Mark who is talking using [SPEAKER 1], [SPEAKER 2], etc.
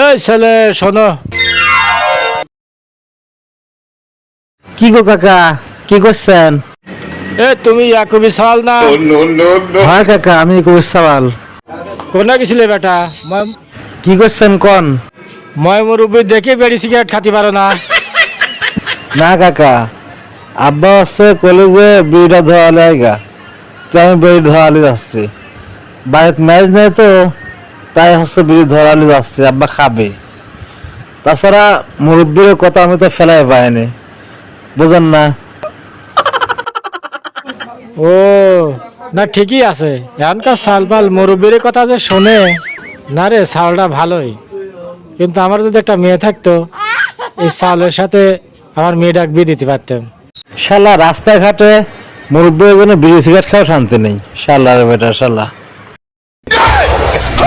[SPEAKER 1] এই ছেলে শোনো। কি
[SPEAKER 2] গো কাকা? কি করছেন?
[SPEAKER 1] এ তুমি ইয়াকুবি সওয়াল না?
[SPEAKER 2] হ্যাঁ কাকা আমি কবির সাওয়াল।
[SPEAKER 1] কোনে গেছিলে বেটা? মই
[SPEAKER 2] কি করছেন কোন?
[SPEAKER 1] মই মুরব্বী দেখে বেড়ি সিগারেট খাতে পারো না।
[SPEAKER 2] না কাকা আব্বা হচ্ছে কলেজে বিড়িটা ধোয়ালে আইগা তো আমি বিড়ি ধোয়ালে যাচ্ছি। বাইক ম্যাচ নেই তো? তাই হচ্ছে বিড়ি ধোয়ালে যাচ্ছে আব্বা খাবে। তাছাড়া মুরব্বীর কথা আমি তো ফেলাই পাইনি বুঝেন না।
[SPEAKER 1] ও না ঠিকই আছে। এখনকার সাল পাল মুরব্বীর কথা যে শোনে না রে সালটা ভালোই। কিন্তু আমার যদি একটা মেয়ে থাকতো এই সালের সাথে আমার মেয়েটা বিয়ে দিতে পারতাম।
[SPEAKER 2] শালা রাস্তাঘাটে মুরব্বীর জন্য বিড়ি সিগারেট খাওয়া শান্তি নেই। শালা রে বেটা শালা।